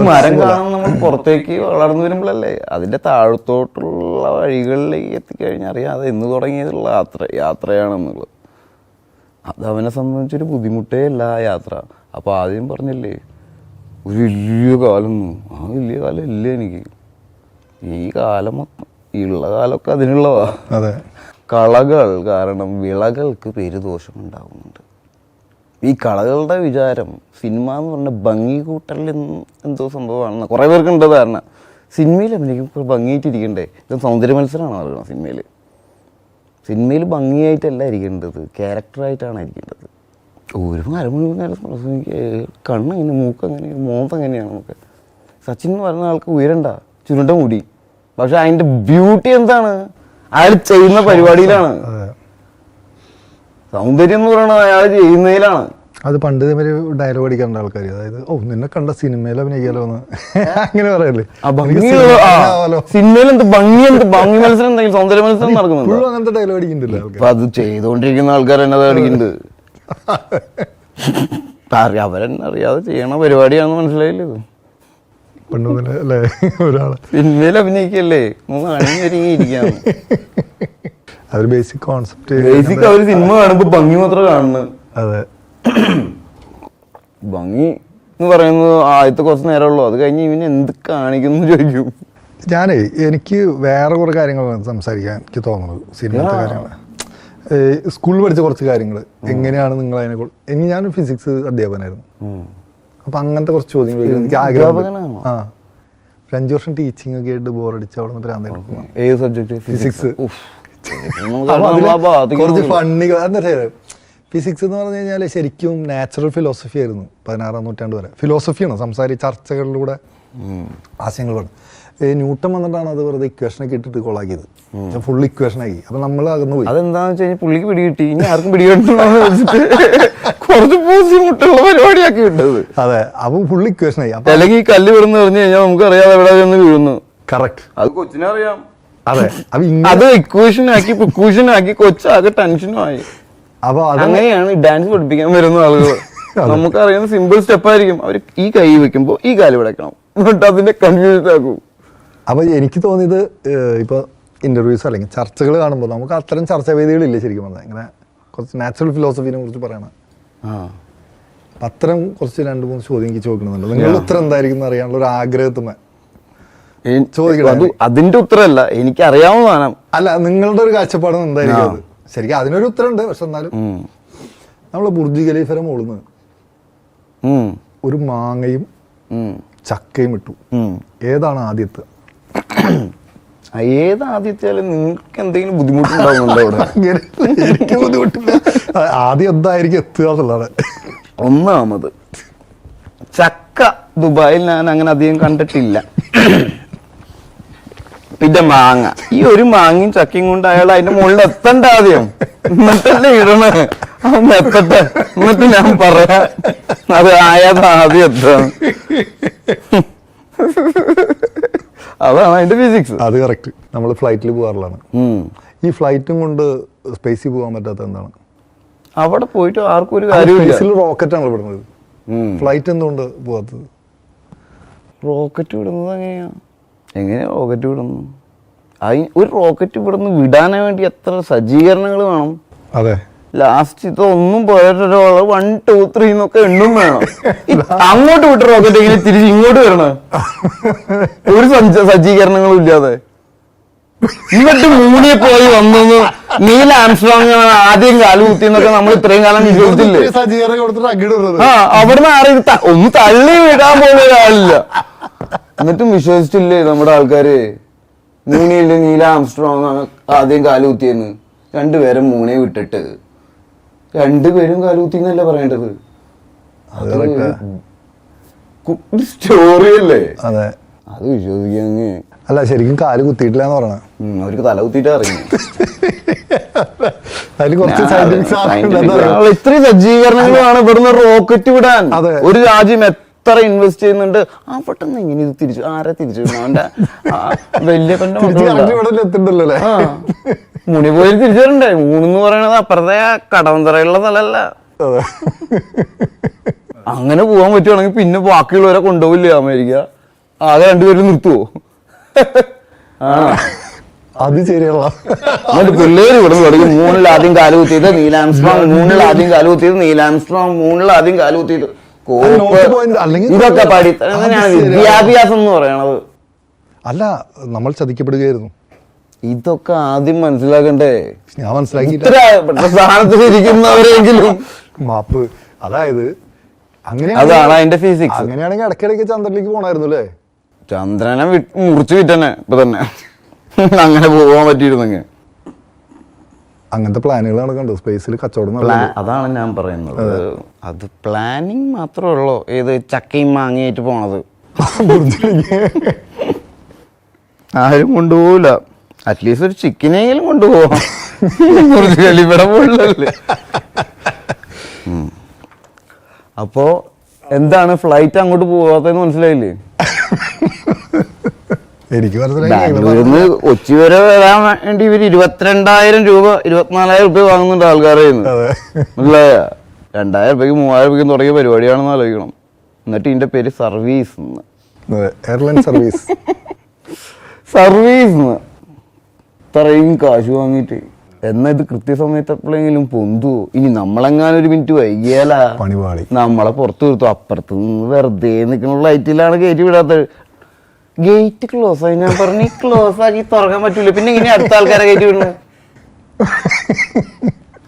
[SPEAKER 1] മരം കാണുമ്പോൾ നമ്മൾ പുറത്തേക്ക് വളർന്നു വരുമ്പോഴല്ലേ അതിന്റെ താഴത്തോട്ടുള്ള വഴികളിലേക്ക് എത്തിക്കഴിഞ്ഞാൽ അറിയാം അത് എന്ന് തുടങ്ങിയതുള്ള യാത്ര യാത്രയാണെന്നുള്ളത്. അത് അവനെ സംബന്ധിച്ചൊരു ബുദ്ധിമുട്ടേ അല്ല ആ യാത്ര. അപ്പോൾ ആദ്യം പറഞ്ഞില്ലേ ഒരു വലിയ കാലം ആ വലിയ കാലം ഇല്ല എനിക്ക്. ഈ കാലം ഉള്ള കാലമൊക്കെ അതിനുള്ളതാ.
[SPEAKER 2] അതെ.
[SPEAKER 1] കളകൾ കാരണം വിളകൾക്ക് പെരുദോഷം ഉണ്ടാകുന്നുണ്ട് ഈ കളകളുടെ വിചാരം സിനിമ എന്ന് പറഞ്ഞ ഭംഗി കൂട്ടലിൽ എന്ന് എന്തോ സംഭവമാണെന്ന് കുറേ പേർക്കുണ്ട് ധാരണ. സിനിമയിൽ എനിക്ക് ഭംഗിയായിട്ടിരിക്കണ്ടേ? ഇത് സൗന്ദര്യ മത്സരമാണ് അറിയണം സിനിമയിൽ സിനിമയിൽ ഭംഗിയായിട്ടല്ല ഇരിക്കേണ്ടത് ക്യാരക്ടറായിട്ടാണ് ഇരിക്കേണ്ടത്. ഒരു അരമണിക്കൂർ നേരം എനിക്ക് കണ്ണ് എങ്ങനെ മൂക്ക് എങ്ങനെ മോന്ത് എങ്ങനെയാണ് നമുക്ക്? സച്ചിൻ എന്ന് പറയുന്ന ആൾക്ക് ഉയരണ്ട ചുരുണ്ട മുടി. പക്ഷെ അതിന്റെ ബ്യൂട്ടി എന്താണ്? അയാൾ ചെയ്യുന്ന പരിപാടിയിലാണ്. സൗന്ദര്യം എന്ന് പറയുന്നത് അയാൾ ചെയ്യുന്നതിലാണ്.
[SPEAKER 2] അത് പണ്ട് ഇതേമാതിരി ഡയലോഗ് അടിക്കാറുണ്ട് ആൾക്കാർ അതായത് ഓ നിന്നെ കണ്ട സിനിമയിൽ അഭിനയിക്കാലോ എന്ന് അങ്ങനെ പറയല്ലേ
[SPEAKER 1] ഭംഗി സിനിമയിൽ എന്ത് ഭംഗി എന്ത് ഭംഗി മത്സരം എന്തെങ്കിലും സൗന്ദര്യ മത്സരം നടക്കുന്നുണ്ട്?
[SPEAKER 2] അങ്ങനത്തെ ഡയലോഗ് അടിക്കുന്നുണ്ടല്ലോ ആൾക്കാർ
[SPEAKER 1] അത് ചെയ്തുകൊണ്ടിരിക്കുന്ന ആൾക്കാർ എന്നത് അടിക്കുന്നുണ്ട്. അവരെന്നെ അറിയാതെ ചെയ്യണ പരിപാടിയാണെന്ന് മനസ്സിലായില്ലേ
[SPEAKER 2] അല്ലേ?
[SPEAKER 1] സിനിമയിൽ അഭിനയിക്കല്ലേ?
[SPEAKER 2] അതൊരു ബേസിക് കോൺസെപ്റ്റ്
[SPEAKER 1] ബേസിക് സിനിമ കാണുമ്പോൾ ഭംഗി മാത്രം കാണുന്നത്.
[SPEAKER 2] അതെ.
[SPEAKER 1] ഭംഗി എന്ന് പറയുന്നത് ആദ്യത്തെ കുറച്ച് നേരമുള്ളൂ. അത് കഴിഞ്ഞ് ഇവന് എന്ത് കാണിക്കുന്നു ചോദിക്കും.
[SPEAKER 2] ഞാനേ എനിക്ക് വേറെ കുറെ കാര്യങ്ങൾ സംസാരിക്കാൻ എനിക്ക് തോന്നുന്നത് സിനിമത്തെ കാര്യങ്ങൾ സ്കൂളിൽ പഠിച്ച കുറച്ച് കാര്യങ്ങൾ എങ്ങനെയാണ് നിങ്ങൾ അതിനെ ഇനി എനിക്ക് ഞാൻ ഫിസിക്സ് അധ്യാപകനായിരുന്നു അപ്പൊ അങ്ങനത്തെ കുറച്ച് ചോദ്യങ്ങൾ എനിക്ക്
[SPEAKER 1] ആഗ്രഹം?
[SPEAKER 2] ആ. ഒരു അഞ്ച് വർഷം ടീച്ചിങ് ഒക്കെ ആയിട്ട് ബോറടിച്ച് അവിടെ നിന്ന് ഭ്രാന്ത്
[SPEAKER 1] ഏത് സബ്ജക്ട്
[SPEAKER 2] ഫിസിക്സ് കുറച്ച് ഫണ്ണി ഫിസിക്സ് എന്ന് പറഞ്ഞു കഴിഞ്ഞാൽ ശരിക്കും നാച്ചുറൽ ഫിലോസഫി ആയിരുന്നു പതിനാറാം നൂറ്റാണ്ട് വരെ. ഫിലോസഫിയാണ് സംസാരി ചർച്ചകളിലൂടെ ഏ, ന്യൂട്ടൺ വന്നിട്ടാണ് അത് വെറുതെ ഇക്വേഷനൊക്കെ ഇട്ടിട്ട് കൊളാക്കിയത് ഫുൾ ഇക്വേഷൻ ആക്കി. അപ്പൊ നമ്മൾ അകന്നു പോയി.
[SPEAKER 1] അതെന്താന്ന് വെച്ചാൽ കഴിഞ്ഞാൽ പുള്ളിക്ക് പിടികിട്ടി ഇനി ആർക്കും പിടികിട്ടു കുറച്ച് ബുദ്ധിമുട്ടുള്ള മുട്ടുള്ള പരിപാടിയാക്കി വിട്ടത്.
[SPEAKER 2] അതെ അത് ഫുള്ളി ഇക്വേഷൻ ആയി. അപ്പൊ
[SPEAKER 1] അല്ലെങ്കിൽ ഈ കല്ല് വരുന്ന പറഞ്ഞു കഴിഞ്ഞാൽ നമുക്ക് അറിയാതെ എവിടെ ചെന്ന് വീഴുന്നു
[SPEAKER 2] കറക്റ്റ്
[SPEAKER 1] അത് കൊച്ചിനെ അറിയാം.
[SPEAKER 2] അതെ അപ്പൊ
[SPEAKER 1] അത് ഇക്വേഷൻ ആക്കി ഇക്വേഷൻ ആക്കി കൊച്ചാകെ ടെൻഷനും ആയി.
[SPEAKER 2] അപ്പൊ
[SPEAKER 1] അങ്ങനെയാണ് ഡാൻസ് പഠിപ്പിക്കാൻ വരുന്ന ആളുകൾ നമുക്കറിയുന്ന സിമ്പിൾ സ്റ്റെപ്പ് ആയിരിക്കും. അവർ ഈ കൈ വെക്കുമ്പോൾ ഈ കാൽ വിടക്കണം എന്നിട്ട് അതിന്റെ കൺഫ്യൂഷൻ ആക്കും.
[SPEAKER 2] അപ്പൊ എനിക്ക് തോന്നിയത് ഇപ്പൊ ഇന്റർവ്യൂസ് അല്ലെങ്കിൽ ചർച്ചകൾ കാണുമ്പോൾ നമുക്ക് അത്തരം ചർച്ചാ വേദികളില്ല ശരിക്കും പറഞ്ഞാൽ ഇങ്ങനെ കുറച്ച് നാച്ചുറൽ ഫിലോസഫിനെ കുറിച്ച് പറയണം. അപ്പൊ അത്തരം കുറച്ച് രണ്ട് മൂന്ന് ചോദ്യം എനിക്ക് ചോദിക്കണമെന്നുണ്ട്. നിങ്ങളുടെ ഉത്തരം എന്തായിരിക്കും അറിയാനുള്ള ഒരു ആഗ്രഹത്തിന്
[SPEAKER 1] ചോദിക്കണം. അതിന്റെ ഉത്തരമല്ല എനിക്ക് അറിയാവുന്നതാണ്
[SPEAKER 2] അല്ല നിങ്ങളുടെ ഒരു കാഴ്ചപ്പാട് എന്തായിരിക്കും അത്? ശരിക്കും അതിനൊരു ഉത്തരമുണ്ട് പക്ഷെ എന്നാലും. നമ്മൾ ഖലീഫരം ഖലീഫര മോളുന്ന് ഒരു മാങ്ങയും ചക്കയും ഇട്ടു. ഏതാണ് ആദ്യത്തെ?
[SPEAKER 1] ഏത് ആദ്യത്തെയാലും നിങ്ങൾക്ക് എന്തെങ്കിലും ബുദ്ധിമുട്ടുണ്ടാവുന്നുണ്ടോ അവിടെ?
[SPEAKER 2] അങ്ങനെ എനിക്ക് ബുദ്ധിമുട്ടില്ല. ആദ്യം എന്തായിരിക്കും എത്തുക എന്നുള്ളതാണ്
[SPEAKER 1] ഒന്നാമത് ചക്ക ദുബായിൽ ഞാൻ അങ്ങനെ അധികം കണ്ടിട്ടില്ല. പിന്നെ മാങ്ങ. ഈ ഒരു മാങ്ങയും ചക്കയും കൊണ്ട് അയാൾ അതിന്റെ മുകളിൽ എത്തണ്ട ആദ്യം. എന്നിട്ടല്ലേ ഇടണേ? അവൻ എത്തട്ടെ? എന്നിട്ട് ഞാൻ പറയാം. അത് ആയത് ആദ്യം എത്താണ്. അതാണ് അതിന്റെ ഫിസിക്സ്
[SPEAKER 2] അത് കറക്റ്റ് നമ്മൾ ഫ്ലൈറ്റിൽ പോകാറുള്ളതാണ്. ഈ ഫ്ലൈറ്റും കൊണ്ട് സ്പേസിൽ പോകാൻ പറ്റാത്ത എന്താണ്?
[SPEAKER 1] അവിടെ പോയിട്ട് ആർക്കും ഒരു കാര്യമില്ല
[SPEAKER 2] റോക്കറ്റ് ആണ് വിടുന്നത് ഫ്ലൈറ്റ് എന്തുകൊണ്ട് പോകാത്തത്?
[SPEAKER 1] റോക്കറ്റ് വിടുന്നത് എങ്ങനെയാ? എങ്ങനെയാ റോക്കറ്റ് വിടുന്നു? ഒരു റോക്കറ്റ് ഇവിടുന്ന് വിടാൻ വേണ്ടി എത്ര സജ്ജീകരണങ്ങൾ വേണം?
[SPEAKER 2] അതെ.
[SPEAKER 1] ലാസ്റ്റ് ഇതൊന്നും പോയിട്ടോ വൺ ടു ത്രീ എന്നൊക്കെ എണ്ണും വേണം. അങ്ങോട്ട് വിട്ട റോക്കറ്റ് ഇങ്ങനെ തിരിച്ച് ഇങ്ങോട്ട് വരണം? ഒരു സജ്ജ- സജ്ജീകരണങ്ങളും ഇല്ലാതെ എന്നിട്ട് മൂടി പോയി വന്നു നീ ആംസ്ട്രോങ് ആദ്യം കാൽ കുത്തിന്നൊക്കെ നമ്മൾ ഇത്രയും കാലം വിശ്വസിച്ചില്ലേ? ആ അവിടുന്ന് ആരെയും ഒന്ന് തള്ളി വിടാൻ പോലും ഒരാളില്ല. എന്നിട്ടും വിശ്വസിച്ചില്ലേ നമ്മുടെ ആൾക്കാര്? മൂണിയിൽ നീല ആംസ്ട്രോങ് ആദ്യം കാലുകുത്തിയെന്ന് രണ്ടുപേരും മൂണെ വിട്ടിട്ട്. രണ്ടുപേരും കാലുകുത്തി എന്നല്ല പറയേണ്ടത്?
[SPEAKER 2] അത്.
[SPEAKER 1] സ്റ്റോറി അല്ലേ?
[SPEAKER 2] അതെ.
[SPEAKER 1] അത് വിശ്വസിക്കാൻ
[SPEAKER 2] അല്ല ശരിക്കും കാൽ കുത്തിയിട്ടില്ല എന്ന് പറയണ
[SPEAKER 1] അവർക്ക് തല കുത്തിയിട്ട്
[SPEAKER 2] കുറച്ച് സയന്റിഫിക്
[SPEAKER 1] ഇത്രയും സജ്ജീകരണങ്ങളാണ് ഇവിടുന്ന് റോക്കറ്റ് വിടാൻ. ഒരു രാജ്യം എത്ര ഇൻവെസ്റ്റ് ചെയ്യുന്നുണ്ട് ആ പെട്ടെന്ന് ഇങ്ങനെ ഇത് തിരിച്ചു ആരെ തിരിച്ചു?
[SPEAKER 2] വലിയ വിടണം?
[SPEAKER 1] എത്തിണ്ടല്ലോ മുനി പോയി തിരിച്ചു വരണ്ടേ മൂന്നെന്ന് പറയണത് അപ്പുറത്തെ കടവന്തറയുള്ള സ്ഥലമല്ല. അങ്ങനെ പോകാൻ പറ്റുവാണെങ്കിൽ പിന്നെ ബാക്കിയുള്ളവരെ കൊണ്ടുപോകില്ല അമേരിക്ക? ആകെ രണ്ടുപേരും നിർത്തുവോ? ആ.
[SPEAKER 2] അത് ശരിയുള്ള
[SPEAKER 1] എന്നിട്ട് പിള്ളേര് ഇവിടെ തുടങ്ങി മൂന്നിൽ ആദ്യം കാൽ കുത്തിയത് നീലാംസ്ട്രോങ് മൂണിൽ ആദ്യം കാൽ കുത്തിയത് നീലാംസ്ട്രോങ് മൂണിൽ ആദ്യം കാൽ കുത്തിയത് ഇതൊക്കെ
[SPEAKER 2] പാടി
[SPEAKER 1] വിദ്യാഭ്യാസം എന്ന് പറയണത്.
[SPEAKER 2] അല്ല നമ്മൾ ചതിക്കപ്പെടുകയായിരുന്നു.
[SPEAKER 1] ഇതൊക്കെ ആദ്യം മനസ്സിലാക്കണ്ടേ?
[SPEAKER 2] ഞാൻ മനസ്സിലാക്കിയില്ല.
[SPEAKER 1] ഇത്ര സ്ഥാനത്തിൽ ഇരിക്കുന്നവരെങ്കിലും.
[SPEAKER 2] മാപ്പ്. അതായത് അങ്ങനെ
[SPEAKER 1] അതാണ് അതിന്റെ ഫിസിക്സ്
[SPEAKER 2] അങ്ങനെയാണെങ്കിൽ ഇടയ്ക്കിടയ്ക്ക് ചന്ദ്രനിലേക്ക് പോണായിരുന്നു അല്ലേ?
[SPEAKER 1] ചന്ദ്രനെ മുറിച്ചു വിറ്റന്നെ ഇപ്പൊ തന്നെ. അങ്ങനെ പോകാൻ പറ്റിയിരുന്നെങ്കിൽ.
[SPEAKER 2] അങ്ങനത്തെ പ്ലാനുകൾ കണ്ടോ സ്പേസിൽ കച്ചവടം
[SPEAKER 1] അതാണ് ഞാൻ പറയുന്നത്. അത്. പ്ലാനിങ് മാത്രമേ ഉള്ളൂ. ഏത് ചക്കയും മാങ്ങയായിട്ട് പോണത്. ആരും കൊണ്ടുപോകില്ല അറ്റ്ലീസ്റ്റ് ഒരു ചിക്കനെങ്കിലും പോലല്ലേ അപ്പോ എന്താണ് ഫ്ലൈറ്റ് അങ്ങോട്ട് പോകാത്തതെന്ന് മനസ്സിലായില്ലേ?
[SPEAKER 2] എനിക്ക്
[SPEAKER 1] ബാംഗ്ലൂരിന്ന് കൊച്ചി വരെ വരാൻ വേണ്ടി ഇവർ ഇരുപത്തിരണ്ടായിരം രൂപ ഇരുപത്തിനാലായിരം രൂപ വാങ്ങുന്നുണ്ട് ആൾക്കാരെ മനസ്സിലായ? രണ്ടായിരം രൂപയ്ക്ക് മൂവായിരം രൂപയ്ക്ക് തുടങ്ങിയ പരിപാടിയാണെന്ന് ആലോചിക്കണം. എന്നിട്ട് ഇതിന്റെ പേര് സർവീസ് എന്ന്.
[SPEAKER 2] എയർലൈൻ സർവീസ്
[SPEAKER 1] സർവീസ് ഇത്രയും കാശ് വാങ്ങിയിട്ട്. എന്നാ ഇത് കൃത്യസമയത്ത് എപ്പോഴെങ്കിലും പൊന്തുവോ? ഇനി നമ്മളെങ്ങാനും ഒരു മിനിറ്റ് വൈകിയാലാ?
[SPEAKER 2] പണിപാളി.
[SPEAKER 1] നമ്മളെ പുറത്തു നിർത്തും അപ്പുറത്ത് നിന്ന് വെറുതെ നിൽക്കുന്ന ലൈറ്റിലാണ് കയറ്റി വിടാത്തത്. ഗേറ്റ് ക്ലോസ് ആയി. ഞാൻ പറഞ്ഞു ക്ലോസ് ആക്കി തുറക്കാൻ പറ്റൂല. പിന്നെ ഇങ്ങനെ അടുത്ത ആൾക്കാരെ കയറ്റി വിടുന്നു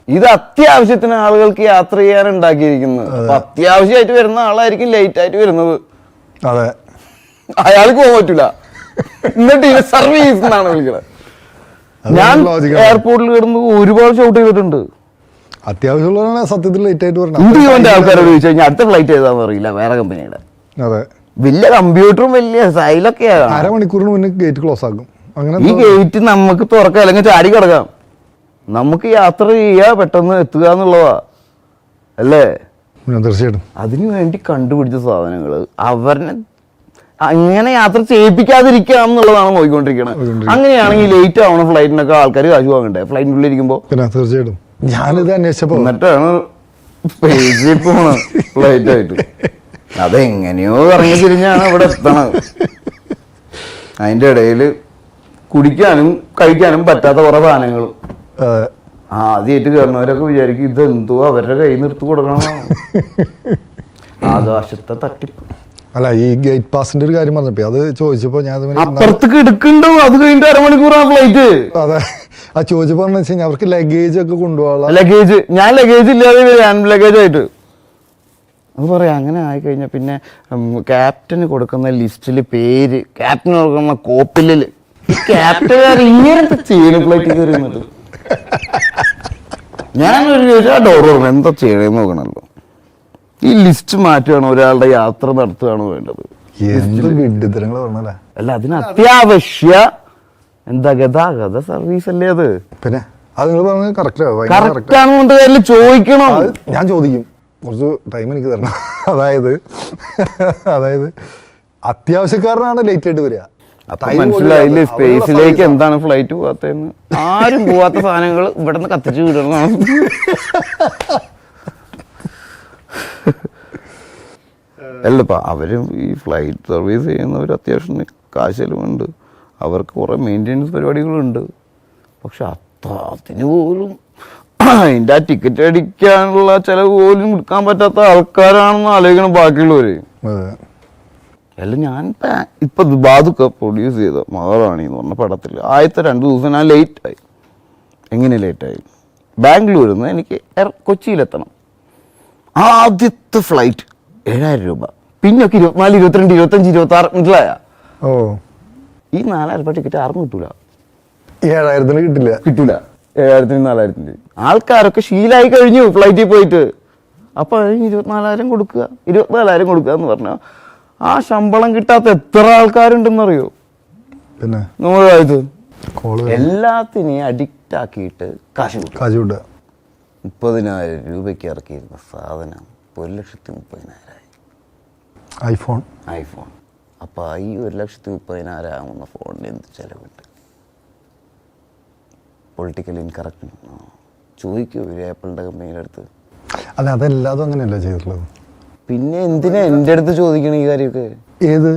[SPEAKER 1] ഇത് അത്യാവശ്യത്തിന് ആളുകൾക്ക് യാത്ര ചെയ്യാൻ ഉണ്ടാക്കിയിരിക്കുന്നത്. അത്യാവശ്യമായിട്ട് വരുന്ന ആളായിരിക്കും ലേറ്റ് ആയിട്ട് വരുന്നത്.
[SPEAKER 2] അതെ.
[SPEAKER 1] അയാൾക്ക് പോകാൻ പറ്റൂല. എന്നിട്ട് സർവീസ് എന്നാണ് വിളിക്കുന്നത് ഞാൻ എയർപോർട്ടിൽ കിടന്ന് ഒരുപാട് ഷൗട്ട് ചെയ്തിട്ടുണ്ട്.
[SPEAKER 2] അത്യാവശ്യമുള്ളവരാണ് സത്യത്തിൽ ലേറ്റ് ആയിട്ട്
[SPEAKER 1] ഇന്ത്യ
[SPEAKER 2] വരണം
[SPEAKER 1] ആൾക്കാരോട് ചോദിച്ചു കഴിഞ്ഞാൽ അടുത്ത ഫ്ലൈറ്റ് ഏതാന്ന് അറിയില്ല വേറെ കമ്പനിയുടെ
[SPEAKER 2] അതെ.
[SPEAKER 1] വലിയ കമ്പ്യൂട്ടറും വലിയ സൈലൊക്കെയാണ്
[SPEAKER 2] അരമണിക്കൂറിന് മുന്നേ ഗേറ്റ് ക്ലോസ് ആക്കും. അങ്ങനെ
[SPEAKER 1] ഈ ഗേറ്റ് നമുക്ക് തുറക്കാം അല്ലെങ്കിൽ ചാടി കിടക്കാം. നമുക്ക് യാത്ര ചെയ്യാ പെട്ടെന്ന് എത്തുക എന്നുള്ളതാ. അല്ലേ?
[SPEAKER 2] തീർച്ചയായിട്ടും.
[SPEAKER 1] അതിനു വേണ്ടി കണ്ടുപിടിച്ച സാധനങ്ങൾ അവരെ അങ്ങനെ യാത്ര ചെയ്യിപ്പിക്കാതിരിക്കാം എന്നുള്ളതാണ് നോക്കിക്കൊണ്ടിരിക്കുന്നത്. അങ്ങനെയാണെങ്കിൽ ലേറ്റ് ആവണം ഫ്ലൈറ്റിനൊക്കെ ആൾക്കാർ കാശ് വാങ്ങണ്ടേ? ഫ്ലൈറ്റിനുള്ളിൽ ഇരിക്കുമ്പോൾ
[SPEAKER 2] പിന്നെ തീർച്ചയായിട്ടും. ഞാനിത് അന്വേഷിച്ചപ്പോ
[SPEAKER 1] എന്നിട്ടാണ് പോണ ഫ്ലൈറ്റ് ആയിട്ട്. അതെങ്ങനെയോ ഇറങ്ങി തിരിഞ്ഞാണ് ഇവിടെ എത്തണത്. അതിന്റെ ഇടയിൽ കുടിക്കാനും കഴിക്കാനും പറ്റാത്ത കുറെ സാധനങ്ങൾ ആദ്യമായിട്ട് കയറുന്നവരൊക്കെ വിചാരിക്കും ഇതെന്തോ അവരുടെ കയ്യിൽ നിന്ന് കൊടുക്കണം ആകാശത്തെ തട്ടിപ്പ്
[SPEAKER 2] അല്ല ഈ ഗേറ്റ് പാസിന്റെ ഒരു കാര്യം പറഞ്ഞപ്പോ അത് ചോദിച്ചപ്പോ ഞാൻ
[SPEAKER 1] അപ്പുറത്തേക്ക് എടുക്കണ്ടോ? അത് കഴിഞ്ഞിട്ട് അരമണിക്കൂറാണ് ഫ്ലൈറ്റ്
[SPEAKER 2] അതെ. ആ ചോദിച്ചപ്പോ പറഞ്ഞു അവർക്ക് ലഗേജ് ഒക്കെ കൊണ്ടുപോകാനുള്ള
[SPEAKER 1] ലഗേജ് ഞാൻ ലഗേജ് ഇല്ലാതെ ഹാൻഡ് ലഗേജ് ആയിട്ട്. അത് പറയാം അങ്ങനെ ആയി ആയിക്കഴിഞ്ഞാൽ പിന്നെ ക്യാപ്റ്റന് കൊടുക്കുന്ന ലിസ്റ്റിൽ പേര് ക്യാപ്റ്റന് കൊടുക്കുന്ന കോപ്പിലിൽ ക്യാപ്റ്റൻ ഇങ്ങനത്തെ ചെയ്യണ ഫ്ലൈറ്റ് കയറി ചോദിച്ചാൽ ആ ഡോർ എന്താ ചെയ്യണമെന്ന് നോക്കണല്ലോ. ഈ ലിസ്റ്റ് മാറ്റുകയാണ് ഒരാളുടെ യാത്ര നടത്തുകയാണ് വേണ്ടത്.
[SPEAKER 2] എന്ത് വിഡിത്തരങ്ങൾ പറഞ്ഞല്ലേ?
[SPEAKER 1] അല്ല അതിന് അത്യാവശ്യ എന്താ ഗതാഗത സർവീസ് അല്ലേ അത്?
[SPEAKER 2] പിന്നെ അത് നിങ്ങൾ പറഞ്ഞത് കറക്റ്റ്
[SPEAKER 1] കറക്റ്റ് ആണെന്നുണ്ട് കാര്യത്തിൽ ചോദിക്കണം?
[SPEAKER 2] ഞാൻ ചോദിക്കും. കുറച്ച് ടൈം എനിക്ക് തരണം. അതായത് അതായത് അത്യാവശ്യക്കാരനാണ് ലേറ്റ് ആയിട്ട് വരിക.
[SPEAKER 1] മനസ്സിലായില്ലേ സ്പേസിലേക്ക് എന്താണ് ഫ്ലൈറ്റ് പോവാത്തതെന്ന് ആരും പോവാത്ത സാധനങ്ങൾ ഇവിടെ നിന്ന് കത്തിച്ചു വിടണം അല്ലപ്പ അവരും ഈ ഫ്ലൈറ്റ് സർവീസ് ചെയ്യുന്നവർ അത്യാവശ്യം കാശ് ചെലവുണ്ട് അവർക്ക് കുറെ മെയിന്റെനൻസ് പരിപാടികളുണ്ട്. പക്ഷെ അത്ര അതിന് പോലും അതിന്റെ ആ ടിക്കറ്റ് അടിക്കാനുള്ള ചിലവ് പോലും എടുക്കാൻ പറ്റാത്ത ആൾക്കാരാണെന്ന് ആലോചിക്കണം ബാക്കിയുള്ളവര്. അല്ല ഞാൻ ഇപ്പൊ ദുബാദുക്ക പ്രൊഡ്യൂസ് ചെയ്ത മഹാറാണി എന്ന് പറഞ്ഞ പടത്തിൽ ആദ്യത്തെ രണ്ട് ദിവസം ഞാൻ ലേറ്റ് ആയി. എങ്ങനെ ലേറ്റ് ആയി? ബാംഗ്ലൂരിൽ നിന്ന് എനിക്ക് കൊച്ചിയിലെത്തണം. ആദ്യത്തെ ഫ്ലൈറ്റ് ഏഴായിരം രൂപ. പിന്നൊക്കെ ഇരുപത്തിനാല് ഇരുപത്തിരണ്ട് ഇരുപത്തഞ്ച് ഇരുപത്തി ആറ് മനസ്സിലായ
[SPEAKER 2] ഓ.
[SPEAKER 1] ഈ നാലായിരം രൂപ ടിക്കറ്റ് ആർക്കും കിട്ടൂല.
[SPEAKER 2] ഏഴായിരത്തിന് കിട്ടില്ല.
[SPEAKER 1] കിട്ടൂല. ഏഴായിരത്തിന് നാലായിരത്തിന്. ആൾക്കാരൊക്കെ ശീലായി കഴിഞ്ഞു ഫ്ലൈറ്റിൽ പോയിട്ട്. അപ്പൊ ഇരുപത്തിനാലായിരം കൊടുക്കുക ഇരുപത്തിനാലായിരം കൊടുക്കുക എന്ന് പറഞ്ഞാൽ ആ ശമ്പളം കിട്ടാത്ത എത്ര ആൾക്കാരുണ്ടെന്നറിയോ?
[SPEAKER 2] പിന്നെ?
[SPEAKER 1] നമ്മുടെ രാജ്യത്ത് എല്ലാത്തിനെയും അഡിക്റ്റ് ആക്കിയിട്ട് കാശ് കൊടുക്കുക.
[SPEAKER 2] കാശ് വിട്ടുക
[SPEAKER 1] മുപ്പതിനായിരം രൂപയ്ക്ക് ഇറക്കിയിരുന്ന സാധനം ഒരു ലക്ഷത്തി മുപ്പതിനായിരമായി
[SPEAKER 2] ഐഫോൺ.
[SPEAKER 1] ഐഫോൺ. അപ്പോൾ ഈ ഒരു ലക്ഷത്തി മുപ്പതിനായിരം ആകുന്ന ഫോണിന് എന്ത് ചിലവുണ്ട്? പൊളിറ്റിക്കൽ ഇൻകറക്റ്റ് ചോദിക്കൂ ഒരു ആപ്പിളിന്റെ കമ്പനിയുടെ അടുത്ത്.
[SPEAKER 2] അല്ല അതെല്ലാതും അങ്ങനെയല്ല ചെയ്തിട്ടുള്ളത്
[SPEAKER 1] പിന്നെ എന്തിനാ എന്റെ അടുത്ത് ചോദിക്കണം ഈ കാര്യമൊക്കെ?
[SPEAKER 2] ഏത്?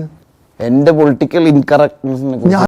[SPEAKER 1] എന്റെ പൊളിറ്റിക്കൽ ഇൻകറക്റ്റ്നെ
[SPEAKER 2] ഞാൻ